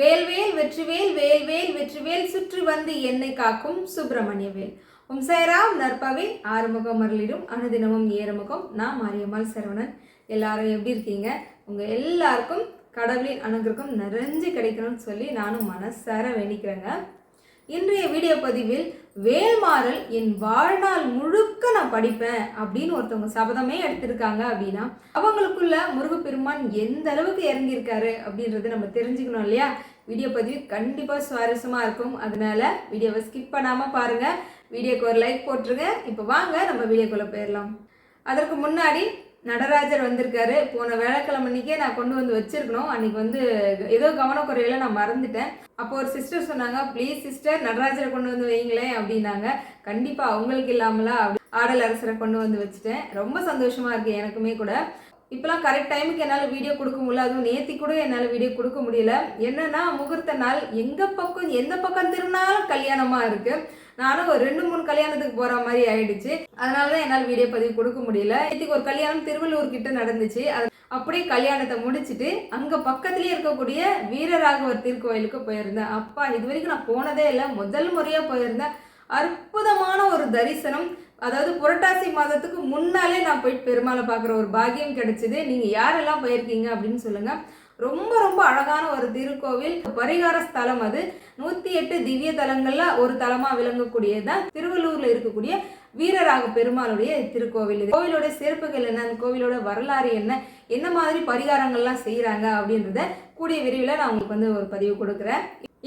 வேல்வேல் வெற்றிவேல் வேல்வேல் வெற்றிவேல் சுற்றி வந்து என்னை காக்கும் சுப்பிரமணிய வேல். உம் சைராம் ஆறுமுகம் அருளிடும் அனுதினமும் ஏறுமுகம். நான் மாரியம்மாள் சரவணன். எல்லாரும் எப்படி இருக்கீங்க? உங்க எல்லாருக்கும் கடவுளின் அனுகிரகம் நிறைஞ்சு கிடைக்கணும்னு சொல்லி நானும் மனசார வேண்டிக்கிறேங்க. இன்றைய வீடியோ பதிவில் வேல்மாறல் என் வாழ்நாள் முழுக்க நான் படிப்பேன் அப்படின்னு ஒருத்தவங்க சபதமே எடுத்திருக்காங்க அப்படின்னா அவங்களுக்குள்ள முருகப்பெருமான் எந்த அளவுக்கு இறங்கியிருக்காரு அப்படின்றத நம்ம தெரிஞ்சுக்கணும் இல்லையா? வீடியோ பதிவு கண்டிப்பாக சுவாரஸ்யமாக இருக்கும். அதனால வீடியோவை ஸ்கிப் பண்ணாமல் பாருங்கள் வீடியோக்கு ஒரு லைக் போட்டுருங்க. இப்போ வாங்க நம்ம வீடியோக்குள்ளே போயிடலாம். அதற்கு முன்னாடி நடராஜர் வந்திருக்காரு. போன வேலைக்கிழமை அன்னைக்கே நான் கொண்டு வந்து வச்சிருக்கணும். அன்னைக்கு வந்து ஏதோ கவனக்குறையில நான் மறந்துட்டேன். அப்போ ஒரு சிஸ்டர் சொன்னாங்க ப்ளீஸ் சிஸ்டர் நடராஜரை கொண்டு வந்து வைங்களேன் அப்படின்னாங்க. கண்டிப்பா அவங்களுக்கு இல்லாமலா ஆடல் அரசரை கொண்டு வந்து வச்சுட்டேன். ரொம்ப சந்தோஷமா இருக்கு எனக்குமே கூட. இப்போலாம் கரெக்ட் டைமுக்கு என்னால் வீடியோ கொடுக்க முடியல. அதுவும் நேத்தி கூட என்னால் வீடியோ கொடுக்க முடியல. என்னன்னா முகூர்த்த நாள் எங்க பக்கம் எந்த பக்கம் திரும்பினாலும் கல்யாணமா இருக்கு. நானும் ஒரு ரெண்டு மூணு கல்யாணத்துக்கு போற மாதிரி ஆயிடுச்சு. அதனால தான் என்னால் வீடியோ பதிவு கொடுக்க முடியல. நேற்றுக்கு ஒரு கல்யாணம் திருவள்ளூர் கிட்ட நடந்துச்சு. அது அப்படியே கல்யாணத்தை முடிச்சுட்டு அங்க பக்கத்துலயே இருக்கக்கூடிய வீரராகவர் திருக்கோயிலுக்கு போயிருந்தேன். அப்பா இது வரைக்கும் நான் போனதே இல்லை. முதல் முறையா போயிருந்தேன். அற்புதமான ஒரு தரிசனம். அதாவது புரட்டாசி மாதத்துக்கு முன்னாலே நான் போயிட்டு பெருமாளை பார்க்குற ஒரு பாக்கியம் கிடைச்சிது. நீங்கள் யாரெல்லாம் போயிருக்கீங்க அப்படின்னு சொல்லுங்கள் ரொம்ப ரொம்ப அழகான ஒரு திருக்கோவில். பரிகார ஸ்தலம் அது. நூற்றி எட்டு திவ்ய தலங்களில் ஒரு தலமாக விளங்கக்கூடியது தான் திருவள்ளூரில் இருக்கக்கூடிய வீரராக பெருமாளுடைய திருக்கோவில் இது. கோவிலோட சிறப்புகள் என்ன? அந்த கோவிலோட வரலாறு என்ன? என்ன மாதிரி பரிகாரங்கள்லாம் செய்கிறாங்க அப்படின்றத கூடிய விரைவில் நான் உங்களுக்கு வந்து ஒரு பதிவு கொடுக்குறேன்.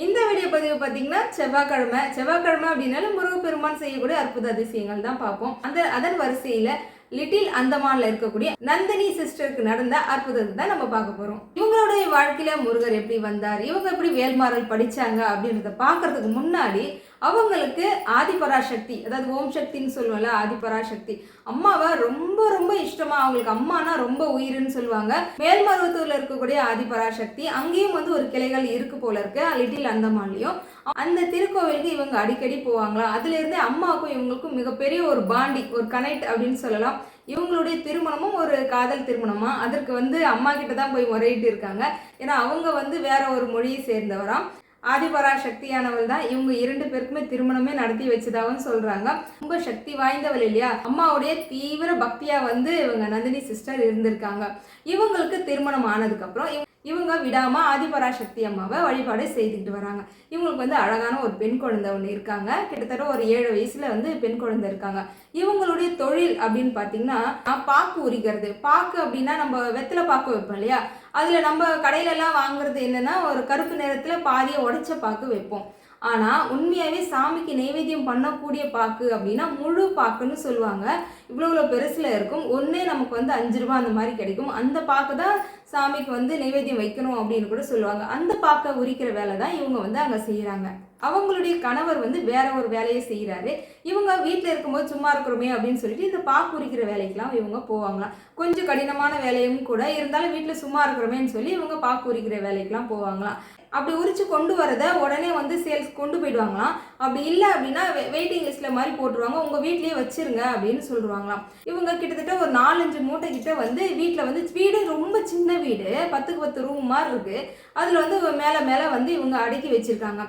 இந்த வீடியோ பதிவு பார்த்தீங்கன்னா செவ்வாய்க்கிழமை. செவ்வாய்க்கிழமை அப்படின்னாலும் முருகப்பெருமான் செய்யக்கூடிய அற்புத அதிசயங்கள் தான் பார்ப்போம். அந்த அதன் வரிசையில் லிட்டில் அந்தமான்ல இருக்கக்கூடிய நந்தினி சிஸ்டருக்கு நடந்த அற்புதத்தை தான் நம்ம பார்க்க போறோம். இவங்களுடைய வாழ்க்கையில முருகர் எப்படி வந்தார்? இவங்க எப்படி வேல்மாறல் படிச்சாங்க அப்படின்றத பார்க்கறதுக்கு முன்னாடி அவங்களுக்கு ஆதிபராசக்தி அதாவது ஓம் சக்தின்னு சொல்லுவோம்ல ஆதிபராசக்தி. அம்மாவை ரொம்ப ரொம்ப இஷ்டமா அவங்களுக்கு அம்மானா ரொம்ப உயிருன்னு சொல்லுவாங்க. மேல்மருவத்தூர்ல இருக்கக்கூடிய ஆதிபராசக்தி அங்கேயும் வந்து ஒரு கிளைகள் இருக்கு போல இருக்கு லிட்டில் அந்தமான்லயும். அந்த திருக்கோவிலுக்கு இவங்க அடிக்கடி போவாங்களா? அதுலேருந்து அம்மாவுக்கும் இவங்களுக்கும் மிகப்பெரிய ஒரு பாண்டி ஒரு கனெக்ட் அப்படின்னு சொல்லலாம். இவங்களுடைய திருமணமும் ஒரு காதல் திருமணமா? அதற்கு வந்து அம்மா கிட்ட தான் போய் முறையிட்டு இருக்காங்க. ஏன்னா அவங்க வந்து வேற ஒரு மொழியை சேர்ந்தவராம். ஆதிபரா சக்தியானவள் தான். இவங்க இரண்டு பேருக்குமே திருமணமே நடத்தி வச்சதாகவும் சொல்றாங்க. ரொம்ப சக்தி வாய்ந்தவள் இல்லையா? அம்மாவுடைய தீவிர பக்தியா வந்து இவங்க நந்தினி சிஸ்டர் இருந்திருக்காங்க. இவங்களுக்கு திருமணம் ஆனதுக்கு அப்புறம் இவங்க- விடாமல் ஆதிபராசக்தி ஆதிபரா சக்தி அம்மாவை வழிபாடு செய்துக்கிட்டு வராங்க. இவங்களுக்கு வந்து அழகான ஒரு பெண் குழந்தை ஒன்று இருக்காங்க. கிட்டத்தட்ட ஒரு ஏழு வயசில் வந்து பெண் குழந்தை இருக்காங்க. இவங்களுடைய தொழில் அப்படின்னு பார்த்தீங்கன்னா பாக்கு உரிக்கிறது. பாக்கு அப்படின்னா நம்ம வெத்தலை பாக்கு வைப்போம் இல்லையா? அதில் நம்ம கடையிலலாம் வாங்குறது என்னென்னா ஒரு கருப்பு நிறத்தில் பாதியை உடைச்ச பாக்கு வைப்போம். ஆனால் உண்மையாகவே சாமிக்கு நைவேத்தியம் பண்ணக்கூடிய பாக்கு அப்படின்னா முழு பாக்குன்னு சொல்லுவாங்க. இவ்வளோ இவ்வளோ பெருசில் இருக்கும். ஒன்றே நமக்கு வந்து அஞ்சு ரூபா அந்த மாதிரி கிடைக்கும். அந்த பாக்கு தான் சாமிக்கு வந்து நைவேத்தியம் வைக்கணும் அப்படின்னு கூட சொல்லுவாங்க. அந்த பாக்க உரிக்கிற வேலை தான் இவங்க வந்து அங்கே செய்கிறாங்க அவங்களுடைய கணவர் வந்து வேற ஒரு வேலையை செய்கிறாரு இவங்க வீட்டில் இருக்கும்போது சும்மா இருக்கிறோமே அப்படின்னு சொல்லிட்டு இந்த பாக்கு உரிக்கிற வேலைக்கெல்லாம் இவங்க போவாங்களாம். கொஞ்சம் கடினமான வேலையும் கூட இருந்தாலும் வீட்டில் சும்மா இருக்கிறோமேன்னு சொல்லி இவங்க பாக்கு உரிக்கிற வேலைக்கெல்லாம் போவாங்களாம். அப்படி உரிச்சு கொண்டு வரதை உடனே வந்து சேல்ஸ் கொண்டு போயிடுவாங்களாம். அப்படி இல்லை அப்படின்னா வெயிட்டிங் லிஸ்ட்ல மாதிரி போட்டுருவாங்க. உங்க வீட்லயே வச்சிருங்க அப்படின்னு சொல்லுவாங்களாம். இவங்க கிட்டத்தட்ட ஒரு நாலஞ்சு மூட்டை கிட்ட வந்து வீட்டில் வந்து வீடு ரொம்ப சின்ன வீடு பத்துக்கு பத்து ரூம் மாதிரி இருக்கு. அதில் வந்து மேலே மேலே வந்து இவங்க அடுக்கி வச்சுருக்காங்க.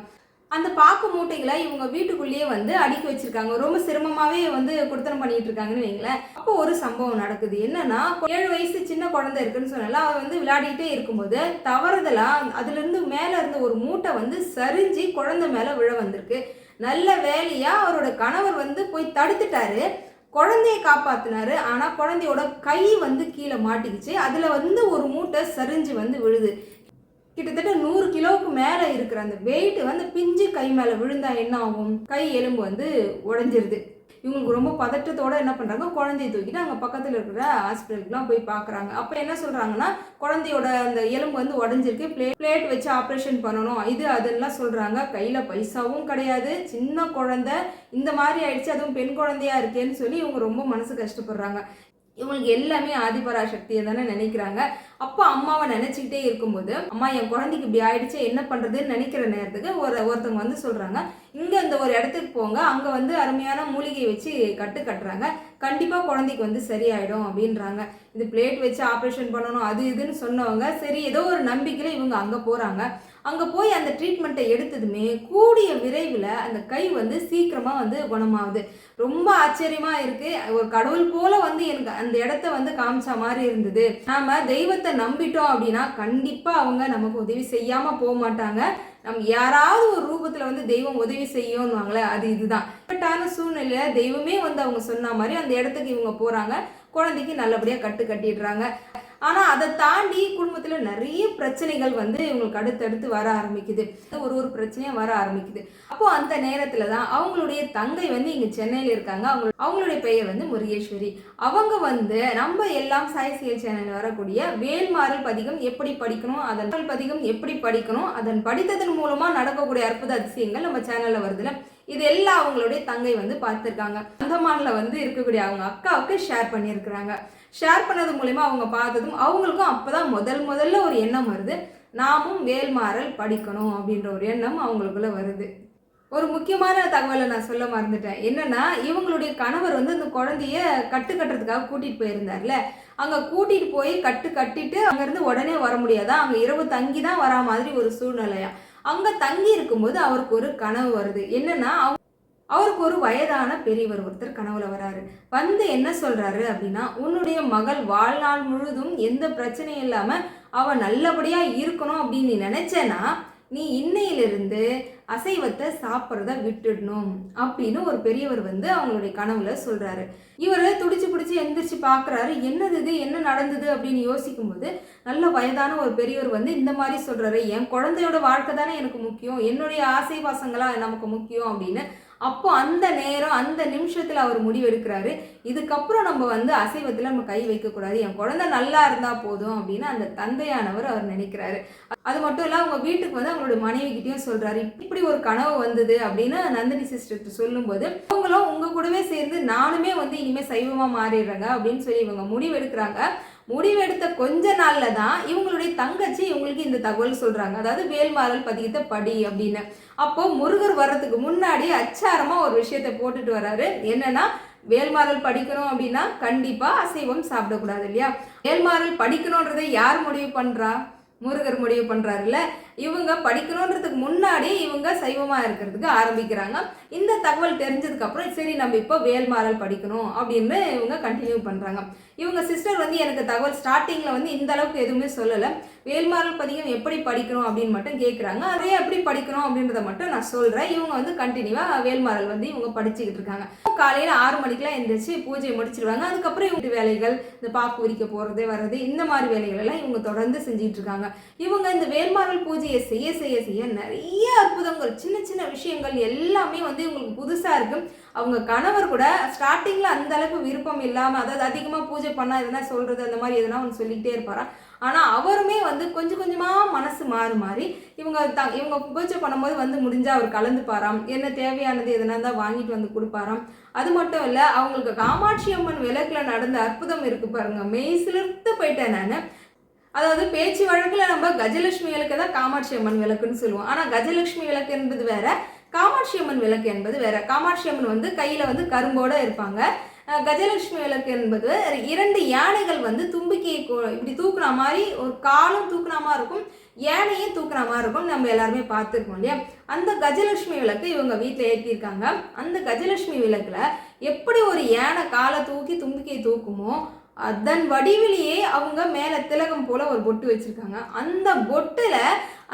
அந்த பாக்கு மூட்டைகளை இவங்க வீட்டுக்குள்ளேயே வந்து அடுக்கி வச்சிருக்காங்க. ரொம்ப சிரமமாகவே வந்து கொடுத்தனம் பண்ணிட்டு இருக்காங்கன்னு வைங்களேன். அப்போ ஒரு சம்பவம் நடக்குது. என்னன்னா ஏழு வயசு சின்ன குழந்தை இருக்குன்னு சொன்னால அவ வந்து விளையாடிட்டே இருக்கும்போது தவறுதலா அதுல இருந்து இருந்த ஒரு மூட்டை வந்து சரிஞ்சு குழந்தை மேலே விழ வந்திருக்கு. நல்ல வேலையாக அவரோட கணவர் வந்து போய் தடுத்துட்டாரு. குழந்தைய காப்பாத்தினாரு. ஆனா குழந்தையோட கை வந்து கீழே மாட்டிக்கிச்சு. அதுல வந்து ஒரு மூட்டை சரிஞ்சு வந்து விழுது. கிட்டத்தட்ட நூறு கிலோவுக்கு மேலே இருக்கிற அந்த வெயிட் வந்து பிஞ்சு கை மேலே விழுந்தா என்ன ஆகும்? கை எலும்பு வந்து உடஞ்சிருது. இவங்களுக்கு ரொம்ப பதட்டத்தோட என்ன பண்ணுறாங்க குழந்தைய தூக்கிட்டு அங்கே பக்கத்தில் இருக்கிற ஹாஸ்பிட்டலுக்குலாம் போய் பார்க்குறாங்க அப்போ என்ன சொல்கிறாங்கன்னா குழந்தையோட அந்த எலும்பு வந்து உடஞ்சிருக்கு பிளே பிளேட் வச்சு ஆப்ரேஷன் பண்ணணும் இது அதெல்லாம் சொல்கிறாங்க கையில் பைசாவும் கிடையாது. சின்ன குழந்தை இந்த மாதிரி ஆயிடுச்சு அதுவும் பெண் குழந்தையா இருக்கேன்னு சொல்லி இவங்க ரொம்ப மனசு கஷ்டப்படுறாங்க. இவங்களுக்கு எல்லாமே ஆதிபராசக்தியை தானே நினைக்கிறாங்க. அப்போ அம்மாவை நினச்சிக்கிட்டே இருக்கும்போது அம்மா என் குழந்தைக்கு இப்படி ஆயிடுச்சு என்ன பண்ணுறதுன்னு நினைக்கிற நேரத்துக்கு ஒரு ஒருத்தவங்க வந்து சொல்கிறாங்க இங்கே இந்த ஒரு இடத்துக்கு போங்க அங்கே வந்து அருமையான மூலிகை வச்சு கட்டு கட்டுறாங்க. கண்டிப்பாக குழந்தைக்கு வந்து சரியாயிடும் அப்படின்றாங்க. இது பிளேட் வச்சு ஆப்ரேஷன் பண்ணணும் அது இதுன்னு சொன்னவங்க சரி ஏதோ ஒரு நம்பிக்கையில் இவங்க அங்கே போகிறாங்க அங்கே போய் அந்த ட்ரீட்மெண்ட்டை எடுத்ததுமே கூடிய விரைவில் அந்த கை வந்து சீக்கிரமாக வந்து குணமாகுது. ரொம்ப ஆச்சரியமாக இருக்குது ஒரு கடவுள் போல் வந்து எனக்கு அந்த இடத்த வந்து காமிச்ச மாதிரி இருந்தது. நாம் தெய்வத்தை நம்பிட்டோம் அப்படின்னா கண்டிப்பாக அவங்க நமக்கு உதவி செய்யாமல் போக மாட்டாங்க. நம்ம யாராவது ஒரு ரூபத்தில் வந்து தெய்வம் உதவி செய்யும்னுவாங்களே அது இதுதான். கரெக்டான சூழ்நிலையில் தெய்வமே வந்து அவங்க சொன்ன மாதிரி அந்த இடத்துக்கு இவங்க போகிறாங்க குழந்தைக்கு நல்லபடியாக கட்டு கட்டிடுறாங்க. ஆனால் அதை தாண்டி குடும்பத்தில் நிறைய பிரச்சனைகள் வந்து இவங்களுக்கு அடுத்தடுத்து வர ஆரம்பிக்குது. ஒரு ஒரு பிரச்சனையாக வர ஆரம்பிக்குது. அப்போ அந்த நேரத்தில் தான் அவங்களுடைய தங்கை வந்து இங்கே சென்னையில் இருக்காங்க. அவங்க அவங்களுடைய பெயர் வந்து முருகேஸ்வரி. அவங்க வந்து நம்ம எல்லாம் சாய்சியல் சேனலில் வரக்கூடிய வேல்மாறல் பதிகம் எப்படி படிக்கணும் அதன் பதிகம் எப்படி படிக்கணும் அதன் படித்ததன் மூலமாக நடக்கக்கூடிய அற்புத அதிசயங்கள் நம்ம சேனலில் வருதுல இது எல்லாம் அவங்களுடைய தங்கை வந்து பார்த்துருக்காங்க. அந்தமானில் வந்து இருக்கக்கூடிய அவங்க அக்காவுக்கு ஷேர் பண்ணியிருக்கிறாங்க. ஷேர் பண்ணது மூலயமா அவங்க பார்த்ததும் அவங்களுக்கும் அப்பதான் முதல் முதல்ல ஒரு எண்ணம் வருது. நாமும் வேல்மாறல் படிக்கணும் அப்படின்ற ஒரு எண்ணம் அவங்களுக்குள்ள வருது. ஒரு முக்கியமான தகவலை நான் சொல்ல மறந்துட்டேன். என்னன்னா இவங்களுடைய கணவர் வந்து அந்த குழந்தைய கட்டு கட்டுறதுக்காக கூட்டிட்டு போயிருந்தார்ல. அங்க கூட்டிட்டு போய் கட்டு கட்டிட்டு அங்கிருந்து உடனே வர முடியாதா? அங்க இரவு தங்கி தான் வரா மாதிரி ஒரு சூழ்நிலையா அங்கே தங்கி இருக்கும்போது அவருக்கு ஒரு கனவு வருது. என்னன்னா அவருக்கு ஒரு வயதான பெரியவர் ஒருத்தர் கனவுல வராரு. வந்து என்ன சொல்றாரு அப்படின்னா உன்னுடைய மகள் வாழ்நாள் முழுதும் எந்த பிரச்சனையும் இல்லாம அவ நல்லபடியா இருக்கணும் அப்படின்னு நீ நினைச்சேன்னா நீ இன்னையிலிருந்து அசைவத்தை சாப்பிட்றத விட்டுடணும் அப்படின்னு ஒரு பெரியவர் வந்து அவங்களுடைய கனவுல சொல்றாரு. இவர் துடிச்சு பிடிச்சி எந்திரிச்சு பார்க்குறாரு என்னது இது? என்ன நடந்தது? அப்படின்னு யோசிக்கும்போது நல்ல வயதான ஒரு பெரியவர் வந்து இந்த மாதிரி சொல்றாரு. என் குழந்தையோட வாழ்க்கை தானே எனக்கு முக்கியம். என்னுடைய ஆசை பாசங்களா நமக்கு முக்கியம் அப்படின்னு அப்போ அந்த நேரம் அந்த நிமிஷத்தில் அவர் முடிவெடுக்கிறாரு. இதுக்கப்புறம் நம்ம வந்து அசைவத்தில் நம்ம கை வைக்கக்கூடாது. என் குழந்தை நல்லா இருந்தால் போதும் அப்படின்னு அந்த தந்தையானவர் அவர் நினைக்கிறாரு. அது மட்டும் இல்ல அவங்க வீட்டுக்கு வந்து அவங்களோட மனைவி சொல்கிறாரு இப்படி ஒரு கனவு வந்தது அப்படின்னு நந்தினி சிஸ்டர் சொல்லும்போது அவங்களும் உங்கள் கூடவே சேர்ந்து நானுமே வந்து இனிமேல் சைவமாக மாறிடுறேங்க அப்படின்னு சொல்லி இவங்க முடிவெடுக்கிறாங்க. முடிவெடுத்த கொஞ்ச நாள்ல தான் இவங்களுடைய தங்கச்சி இவங்களுக்கு இந்த தகவல் சொல்றாங்க. அதாவது வேல்மாறல் பதிகத்தை படி அப்படின்னு. அப்போ முருகர் வர்றதுக்கு முன்னாடி அச்சாரமா ஒரு விஷயத்தை போட்டுட்டு வராரு என்னன்னா வேல்மாறல் படிக்கணும் அப்படின்னா கண்டிப்பா அசைவம் சாப்பிடக்கூடாது இல்லையா? வேல்மாறல் படிக்கணுன்றதை யார் முடிவு பண்றா? முருகர் முடிவு பண்றாருல்ல. இவங்க படிக்கணுன்றதுக்கு முன்னாடி இவங்க சைவமாக இருக்கிறதுக்கு ஆரம்பிக்கிறாங்க. இந்த தகவல் தெரிஞ்சதுக்கப்புறம் சரி நம்ம இப்போ வேல்மாறல் படிக்கணும் அப்படின்னு இவங்க கண்டினியூ பண்ணுறாங்க இவங்க சிஸ்டர் வந்து எனக்கு தகவல் ஸ்டார்டிங்கில் வந்து இந்த அளவுக்கு எதுவுமே சொல்லலை. வேல்மாறல் பதிகம் எப்படி படிக்கணும் அப்படின்னு மட்டும் கேட்குறாங்க அதே எப்படி படிக்கணும் அப்படின்றத மட்டும் நான் சொல்கிறேன் இவங்க வந்து கண்டினியூவாக வேல்மாறல் வந்து இவங்க படிச்சுக்கிட்டு இருக்காங்க. காலையில் ஆறு மணிக்கெல்லாம் எழுந்திரிச்சு பூஜையை முடிச்சிருவாங்க. அதுக்கப்புறம் இவங்க வேலைகள் இந்த பாக்கு உரிக்க போகிறது வர்றது இந்த மாதிரி வேலைகள் எல்லாம் இவங்க தொடர்ந்து செஞ்சுட்டு இருக்காங்க. இவங்க இந்த வேல்மாறல் பூஜையை செய்ய செய்ய செய்ய நிறைய அற்புதங்கள் சின்ன சின்ன விஷயங்கள் எல்லாமே வந்து இவங்களுக்கு புதுசாக இருக்கும் அவங்க கணவர் கூட ஸ்டார்டிங்கில் அந்த அளவுக்கு விருப்பம் இல்லாமல் அதாவது அதிகமாக பூஜை பண்ணால் எதனா சொல்கிறது அந்த மாதிரி எதனா ஒன்று சொல்லிக்கிட்டே இருப்பாரா? ஆனால் அவருமே வந்து கொஞ்சம் கொஞ்சமாக மனசு மாறி மாறி இவங்க த இவங்க பூஜை பண்ணும்போது வந்து முடிஞ்சால் அவர் கலந்துப்பாராம். என்ன தேவையானது எதனா இருந்தால் வாங்கிட்டு வந்து கொடுப்பாராம். அது மட்டும் இல்லை அவங்களுக்கு காமாட்சி அம்மன் விளக்கில் நடந்த அற்புதம் இருக்கு பாருங்க. மெய் சிலிர்த்து போயிட்டேன் நான். அதாவது பேச்சு வழக்கில் நம்ம கஜலட்சுமி விளக்கு தான் காமாட்சி அம்மன் விளக்குன்னு சொல்லுவோம். ஆனால் கஜலட்சுமி விளக்கு என்பது வேற காமாட்சி அம்மன் விளக்கு என்பது வேற. காமாட்சி அம்மன் வந்து கையில் வந்து கரும்போட இருப்பாங்க. கஜலட்சுமி விளக்கு என்பது இரண்டு யானைகள் வந்து தும்பிக்கையை இப்படி தூக்குன மாதிரி ஒரு காலும் தூக்குன மாதிரி இருக்கும் யானையும் தூக்குன மாதிரி இருக்கும். நம்ம எல்லாருமே பார்த்துருக்கோம் இல்லையா? அந்த கஜலட்சுமி விளக்கு இவங்க வீட்டில் ஏற்றியிருக்காங்க அந்த கஜலட்சுமி விளக்கில் எப்படி ஒரு யானை காலை தூக்கி தும்பிக்கையை தூக்குமோ அதன் வடிவிலேயே அவங்க மேலே திலகம் போல் ஒரு பொட்டு வச்சிருக்காங்க. அந்த பொட்டில்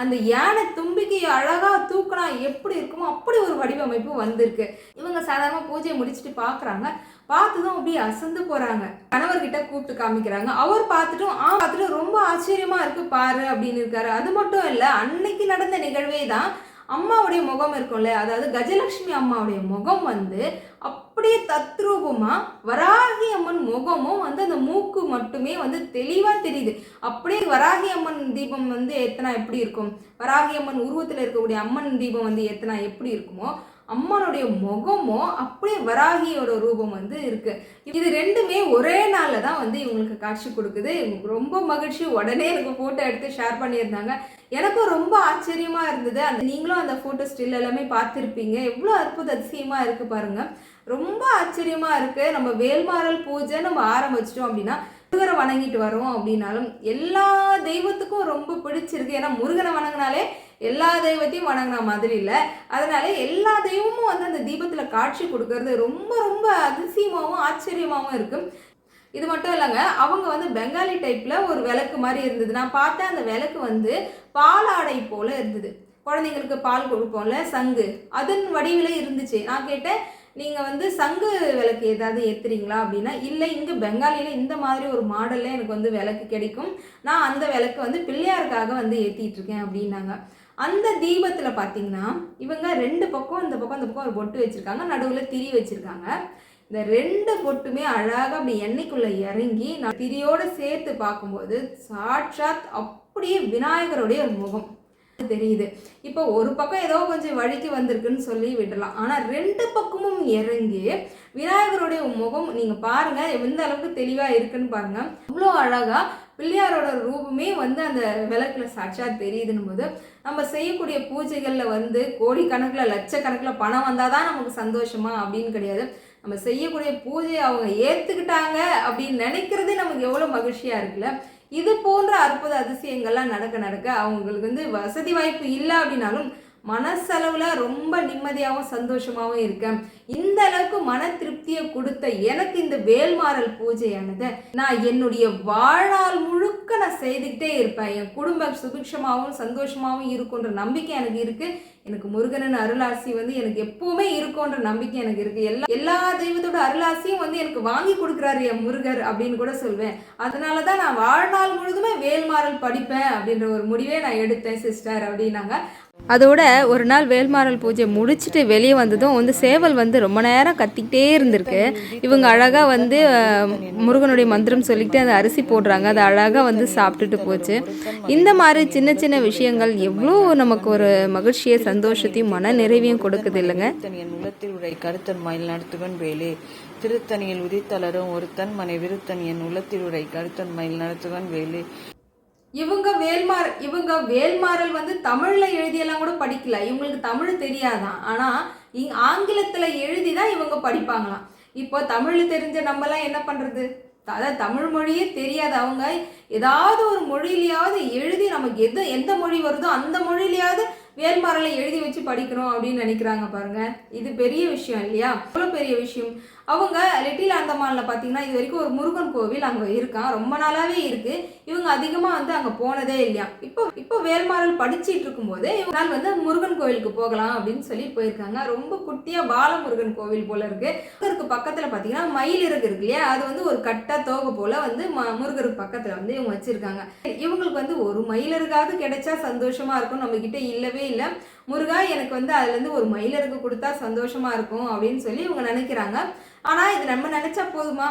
அந்த யானை தும்பிக்கையை அழகாக தூக்கினா எப்படி இருக்குமோ அப்படி ஒரு வடிவமைப்பு வந்திருக்கு. இவங்க சாதாரணமாக பூஜையை முடிச்சுட்டு பார்க்குறாங்க பார்த்ததும் அப்படியே அசந்து போகிறாங்க கணவர்கிட்ட கூப்பிட்டு காமிக்கிறாங்க. அவர் பார்த்துட்டும் ஆ பார்த்துட்டு ரொம்ப ஆச்சரியமாக இருக்குது பாரு அப்படின்னு இருக்காரு. அது மட்டும் இல்லை அன்னைக்கு நடந்த நிகழ்வே தான் அம்மாவுடைய முகம் இருக்கும்ல. அதாவது கஜலட்சுமி அம்மாவுடைய முகம் வந்து அப் அப்படியே தத்ரூபமா வராகி அம்மன் முகமும் வந்து அந்த மூக்கு மட்டுமே வந்து தெளிவா தெரியுது. அப்படியே வராகி அம்மன் தீபம் வந்து எத்தனை எப்படி இருக்கும்? வராகி அம்மன் உருவத்துல இருக்கக்கூடிய அம்மன் தீபம் வந்து எத்தனை எப்படி இருக்குமோ அம்மனுடைய முகமோ அப்படியே வராகியோட ரூபம் வந்து இருக்கு. இது ரெண்டுமே ஒரே நாளில் தான் வந்து இவங்களுக்கு காட்சி கொடுக்குது. இவங்களுக்கு ரொம்ப மகிழ்ச்சி. உடனே எனக்கு ஃபோட்டோ எடுத்து ஷேர் பண்ணியிருந்தாங்க. எனக்கும் ரொம்ப ஆச்சரியமாக இருந்தது. அந்த நீங்களும் அந்த ஃபோட்டோ ஸ்டில் எல்லாமே பார்த்துருப்பீங்க. எவ்வளோ அற்புத அதிசயமாக இருக்குது பாருங்கள் ரொம்ப ஆச்சரியமாக இருக்குது நம்ம வேல்மாறல் பூஜை நம்ம ஆரம்பிச்சிட்டோம் அப்படின்னா முருகரை வணங்கிட்டு வரோம் அப்படின்னாலும் எல்லா தெய்வத்துக்கும் ரொம்ப பிடிச்சிருக்கு. ஏன்னா முருகனை வணங்கினாலே எல்லா தெய்வத்தையும் வணங்கின மாதிரி இல்லை. அதனால எல்லா தெய்வமும் வந்து அந்த தீபத்தில் காட்சி கொடுக்கறது ரொம்ப ரொம்ப அதிசயமாகவும் ஆச்சரியமாகவும் இருக்கும் இது மட்டும் இல்லைங்க அவங்க வந்து பெங்காலி டைப்பில் ஒரு விளக்கு மாதிரி இருந்தது. நான் பார்த்தேன் அந்த விளக்கு வந்து பாலாடை போல இருந்தது. குழந்தைங்களுக்கு பால் கொடுப்போம்ல சங்கு. அதன் வடிவில் இருந்துச்சு. நான் கேட்டேன் நீங்கள் வந்து சங்கு விளக்கு ஏதாவது ஏற்றுறீங்களா அப்படின்னா இல்லை இங்கே பெங்காலியில் இந்த மாதிரி ஒரு மாடலில் எனக்கு வந்து விளக்கு கிடைக்கும். நான் அந்த விளக்கு வந்து பிள்ளையாருக்காக வந்து ஏற்றிட்டு இருக்கேன் அப்படின்னாங்க. அந்த தீபத்தில் பார்த்தீங்கன்னா இவங்க ரெண்டு பக்கம் இந்த பக்கம் அந்த பக்கம் ஒரு பொட்டு வச்சுருக்காங்க. நடுவில் திரி வச்சுருக்காங்க. இந்த ரெண்டு பொட்டுமே அழகாக அப்படி எண்ணெய்க்குள்ளே இறங்கி நான் திரியோடு சேர்த்து பார்க்கும்போது சாட்சாத் அப்படியே விநாயகருடைய ஒரு முகம். தெரியுது. இப்போ ஒரு பக்கம் ஏதோ கொஞ்சம் வழிக்கு வந்திருக்குன்னு சொல்லி விடலாம். ஆனால் ரெண்டு பக்கமும் இறங்கி விநாயகருடைய முகம் நீங்கள் பாருங்கள் எந்த அளவுக்கு தெளிவாக இருக்குன்னு பாருங்கள் அவ்வளோ அழகாக பிள்ளையாரோட ரூபமே வந்து அந்த விளக்குல சாட்சா தெரியுதுன்னும் போது நம்ம செய்யக்கூடிய பூஜைகளில் வந்து கோடிக்கணக்கில் லட்சக்கணக்கில் பணம் வந்தால் தான் நமக்கு சந்தோஷமா அப்படின்னு கிடையாது. நம்ம செய்யக்கூடிய பூஜையை அவங்க ஏற்றுக்கிட்டாங்க அப்படின்னு நினைக்கிறதே நமக்கு எவ்வளோ மகிழ்ச்சியாக இருக்குல்ல? இது போன்ற அற்புத அதிசயங்கள்லாம் நடக்க நடக்க அவங்களுக்கு வந்து வசதி வாய்ப்பு இல்லை அப்படின்னாலும் மனசளவில் ரொம்ப நிம்மதியாகவும் சந்தோஷமாகவும் இருக்கேன் இந்த அளவுக்கு மன திருப்தியை கொடுத்த எனக்கு இந்த வேல்மாறல் பூஜையானது நான் என்னுடைய வாழ்நாள் முழுக்க நான் செய்துக்கிட்டே இருப்பேன். என் குடும்பம் சுபிக்ஷமாகவும் சந்தோஷமாகவும் இருக்குன்ற நம்பிக்கை எனக்கு இருக்குது எனக்கு முருகனின் அருளாசி வந்து எனக்கு எப்பவுமே இருக்கும்ன்ற நம்பிக்கை எனக்கு இருக்கு. எல்லா எல்லா தெய்வத்தோட அருளாசியும் வந்து எனக்கு வாங்கி கொடுக்குறாரு என் முருகர் அப்படின்னு கூட சொல்வேன். அதனால தான் நான் வாழ்நாள் முழுதுமே வேல்மாறல் படிப்பேன் அப்படின்ற ஒரு முடிவே நான் எடுத்தேன் சிஸ்டர் அப்படின்னாங்க. அதோட ஒரு நாள் வேல்மாறல் பூஜை முடிச்சுட்டு வெளியே வந்ததும் வந்து சேவல் வந்து ரொம்ப நேரம் கத்திக்கிட்டே இருந்திருக்கு. இவங்க அழகாக வந்து அஹ், முருகனுடைய மந்திரம் சொல்லிக்கிட்டு அந்த அரிசி போடுறாங்க. அது அழகாக வந்து சாப்பிட்டுட்டு போச்சு. இந்த மாதிரி சின்ன சின்ன விஷயங்கள் எவ்வளோ நமக்கு ஒரு மகிழ்ச்சியை சந்தோஷத்தையும் மன நிறைவையும் கொடுக்குது இல்லைங்க? உள்ளத்தில் உரை கருத்தன் மயில் நடத்துவன் வேலே. திருத்தணியில் ஒரு ஒருத்தன் மனை என் உள்ளத்தில் உரை கருத்தன் மயில் நடத்துவன் வேலே. இவங்க வேல்மார் இவங்க வேல்மாறல் வந்து தமிழில் எழுதியெல்லாம் கூட படிக்கல. இவங்களுக்கு தமிழ் தெரியாதான். ஆனால் இங் ஆங்கிலத்தில் எழுதி தான் இவங்க படிப்பாங்களாம். இப்போ தமிழ் தெரிஞ்ச நம்மலாம் என்ன பண்ணுறது அதாவது தமிழ் மொழியே தெரியாது. அவங்க ஏதாவது ஒரு மொழியிலையாவது எழுதி நமக்கு எது எந்த மொழி வருதோ அந்த மொழியிலையாவது வேல்மாறலை எழுதி வச்சு படிக்கணும் அப்படின்னு நினைக்கிறாங்க பாருங்க. இது பெரிய விஷயம் இல்லையா? அவ்வளோ பெரிய விஷயம். அவங்க லிட்டில் அந்தமானில் பார்த்தீங்கன்னா இது வரைக்கும் ஒரு முருகன் கோவில் அங்கே இருக்கான். ரொம்ப நாளாகவே இருக்கு. இவங்க அதிகமாக வந்து அங்கே போனதே இல்லையா? இப்போ இப்போ வேல்மாறல் படிச்சிட்டு இருக்கும்போது இவங்க நாள் வந்து முருகன் கோவிலுக்கு போகலாம் அப்படின்னு சொல்லி போயிருக்காங்க. ரொம்ப குட்டியாக பாலமுருகன் கோவில் போல இருக்கு. முருகருக்கு பக்கத்தில் பார்த்தீங்கன்னா மயில் இருக்கு இருக்கு இல்லையா? அது வந்து ஒரு கட்ட தோகை போல வந்து ம- முருகருக்கு பக்கத்தில் வந்து இவங்க வச்சிருக்காங்க. இவங்களுக்கு வந்து ஒரு மயிலருக்காவது கிடைச்சா சந்தோஷமா இருக்கும். நம்மக்கிட்ட இல்லவே இல்லை. முருகா எனக்கு வந்து அதுலேருந்து ஒரு மயிலருக்கு கொடுத்தா சந்தோஷமாக இருக்கும் அப்படின்னு சொல்லி இவங்க நினைக்கிறாங்க. ஆனால் இது நம்ம நினச்சா போதுமா?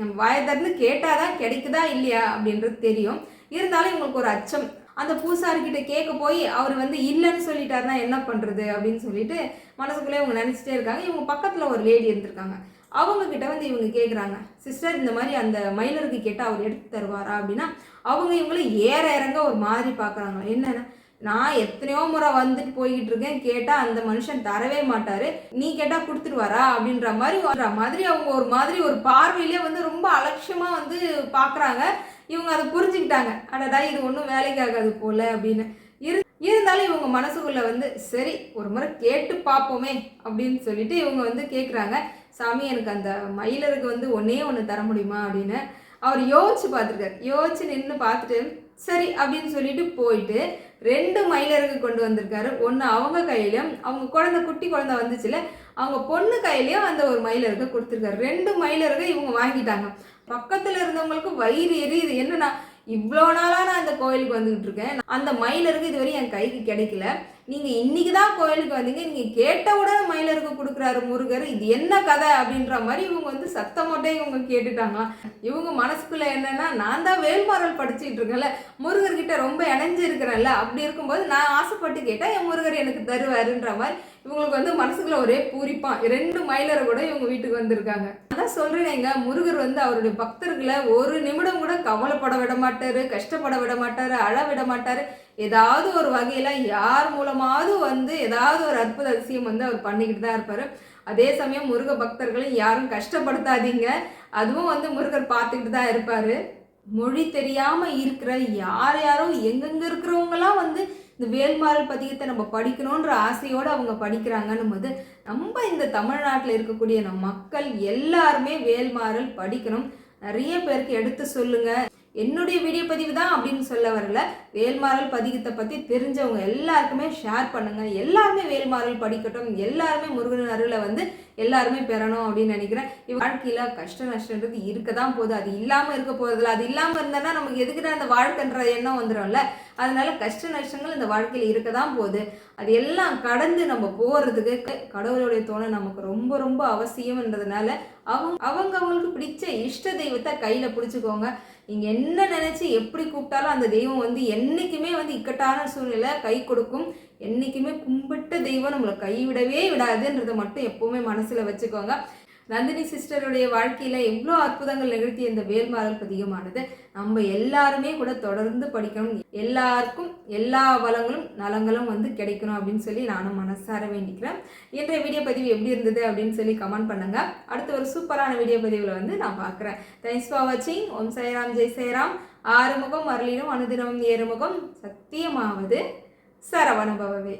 நம்ம வாயை திறந்து கேட்டாதான் கிடைக்குதா இல்லையா அப்படின்றது தெரியும். இருந்தாலும் இவங்களுக்கு ஒரு அச்சம். அந்த பூசாரிக்கிட்ட கேட்க போய் அவர் வந்து இல்லைன்னு சொல்லிட்டாருன்னா என்ன பண்ணுறது அப்படின்னு சொல்லிட்டு மனசுக்குள்ளே இவங்க நினச்சிட்டே இருக்காங்க. இவங்க பக்கத்தில் ஒரு லேடி இருந்திருக்காங்க. அவங்க கிட்ட வந்து இவங்க கேட்குறாங்க சிஸ்டர் இந்த மாதிரி அந்த மயிலருக்கு கேட்டால் அவர் எடுத்து தருவாரா? அப்படின்னா அவங்க இவங்கள ஏற இறங்க ஒரு மாதிரி பார்க்குறாங்க என்னென்ன நான் எத்தனையோ முறை வந்துட்டு போய்கிட்டு இருக்கேன் கேட்டால் அந்த மனுஷன் தரவே மாட்டாரு. நீ கேட்டால் கொடுத்துருவாரா அப்படின்ற மாதிரி வர்ற மாதிரி அவங்க ஒரு மாதிரி ஒரு பார்வையிலே வந்து ரொம்ப அலட்சியமாக வந்து பார்க்குறாங்க இவங்க அதை புரிஞ்சுக்கிட்டாங்க. அடடா இது ஒன்றும் வேலைக்காகாது போல அப்படின்னு. இரு இருந்தாலும் இவங்க மனசுக்குள்ள வந்து சரி ஒரு முறை கேட்டு பார்ப்போமே அப்படின்னு சொல்லிட்டு இவங்க வந்து கேட்குறாங்க சாமி எனக்கு அந்த மயிலருக்கு வந்து ஒன்னே ஒன்று தர முடியுமா அப்படின்னு. அவர் யோசிச்சு பார்த்துருக்காரு யோசிச்சு நின்று பார்த்துட்டு சரி அப்படின்னு சொல்லிட்டு போயிட்டு ரெண்டு மயிலருக்கு கொண்டு வந்திருக்காரு. ஒன்று அவங்க கையிலையும் அவங்க குழந்தை குட்டி குழந்தை வந்துச்சுல அவங்க பொண்ணு கையிலையும் அந்த ஒரு மயிலருக்கு கொடுத்துருக்காரு. ரெண்டு மயிலருக்கு இவங்க வாங்கிட்டாங்க. பக்கத்தில் இருந்தவங்களுக்கு வயிறு எரியுது. என்னன்னா இவ்வளோ நாளாக நான் அந்த கோயிலுக்கு வந்துக்கிட்டு இருக்கேன். அந்த மயிலருக்கு இதுவரை என் கைக்கு கிடைக்கல. நீங்கள் இன்றைக்கி தான் கோயிலுக்கு வந்தீங்க. நீங்கள் கேட்டவுடன் மயிலருக்கு கொடுக்குறாரு முருகர். இது என்ன கதை அப்படின்ற மாதிரி இவங்க வந்து சத்தமோட்டே இவங்க கேட்டுட்டாங்களாம். இவங்க மனசுக்குள்ளே என்னன்னா நான் தான் வேல்மாரல் படிச்சுட்டு இருக்கேன்ல. முருகர்கிட்ட ரொம்ப இணைஞ்சு இருக்கிறேன்ல அப்படி இருக்கும்போது நான் ஆசைப்பட்டு கேட்டால் என் முருகர் எனக்கு தருவாருன்ற மாதிரி இவங்களுக்கு வந்து மனசுக்குள்ள ஒரே பூரிப்பான் ரெண்டு மயிலரை கூட இவங்க வீட்டுக்கு வந்திருக்காங்க. அதான் சொல்றேனேங்க முருகர் வந்து அவருடைய பக்தர்களை ஒரு நிமிடம் கூட கவலைப்பட விட மாட்டாரு கஷ்டப்பட விட மாட்டாரு அழ விட மாட்டாரு. ஏதாவது ஒரு வகையில யார் மூலமாவது வந்து ஏதாவது ஒரு அற்புத அதிசயம் வந்து அவர் பண்ணிக்கிட்டு தான் இருப்பாரு. அதே சமயம் முருக பக்தர்களையும் யாரும் கஷ்டப்படுத்தாதீங்க. அதுவும் வந்து முருகர் பார்த்துக்கிட்டு தான் இருப்பாரு. மொழி தெரியாம இருக்கிற யார் யாரோ எங்கெங்க இருக்கிறவங்களாம் வந்து இந்த வேல்மாறல் பதிகத்தை நம்ம படிக்கணுன்ற ஆசையோடு அவங்க படிக்கிறாங்கன்னும் போது நம்ம இந்த தமிழ்நாட்டில் இருக்கக்கூடிய நம் மக்கள் எல்லாருமே வேல்மாறல் படிக்கணும். நிறைய பேருக்கு எடுத்து சொல்லுங்கள் என்னுடைய வீடியோ பதிவு தான் அப்படின்னு சொல்ல வரல. வேல்மாறல் பதிகத்தை பற்றி தெரிஞ்சவங்க எல்லாருக்குமே ஷேர் பண்ணுங்கள் எல்லாருமே வேல்மாறல் படிக்கட்டும். எல்லாருமே முருகன் அருளை வந்து எல்லாருமே பெறணும் அப்படின்னு நினைக்கிறேன். வாழ்க்கையில் கஷ்ட நஷ்டன்றது இருக்க தான் போகுது. அது இல்லாமல் இருக்க போகிறதில்ல அது இல்லாமல் இருந்தேன்னா நமக்கு எதுக்குடா அந்த வாழ்க்கைன்ற எண்ணம் வந்துடும்ல அதனால கஷ்ட நஷ்டங்கள் இந்த வாழ்க்கையில் இருக்க தான் போகுது. அது எல்லாம் கடந்து நம்ம போகிறதுக்கு கடவுளுடைய தோணை நமக்கு ரொம்ப ரொம்ப அவசியம்ன்றதுனால அவங்க அவங்க அவங்களுக்கு பிடிச்ச இஷ்ட தெய்வத்தை கையில் பிடிச்சிக்கோங்க. நீங்கள் என்ன நினச்சி எப்படி கூப்பிட்டாலும் அந்த தெய்வம் வந்து என்றைக்குமே வந்து இக்கட்டான சூழ்நிலை கை கொடுக்கும். என்றைக்குமே கும்பிட்ட தெய்வம் நம்மளை கைவிடவே விடாதுன்றதை மட்டும் எப்போவுமே மனசில் வச்சுக்கோங்க. நந்தினி சிஸ்டருடைய வாழ்க்கையில் எவ்வளோ அற்புதங்கள் நிகழ்த்திய இந்த வேல்மாறல் பதிகமானது நம்ம எல்லாருமே கூட தொடர்ந்து படிக்கணும். எல்லாருக்கும் எல்லா வளங்களும் நலங்களும் வந்து கிடைக்கணும் அப்படின்னு சொல்லி நானும் மனசார வேண்டிக்கிறேன். இன்றைய வீடியோ பதிவு எப்படி இருந்தது அப்படின்னு சொல்லி கமெண்ட் பண்ணுங்க. அடுத்த ஒரு சூப்பரான வீடியோ பதிவில் வந்து நான் பார்க்குறேன். தேங்க்ஸ் ஃபார் வாட்சிங் ஓம் சைராம் ஜெய் சைராம் ஆறுமுகம் அருளினும் அனுதினமும் ஏறுமுகம். சத்தியமாவது சரவணபவவே.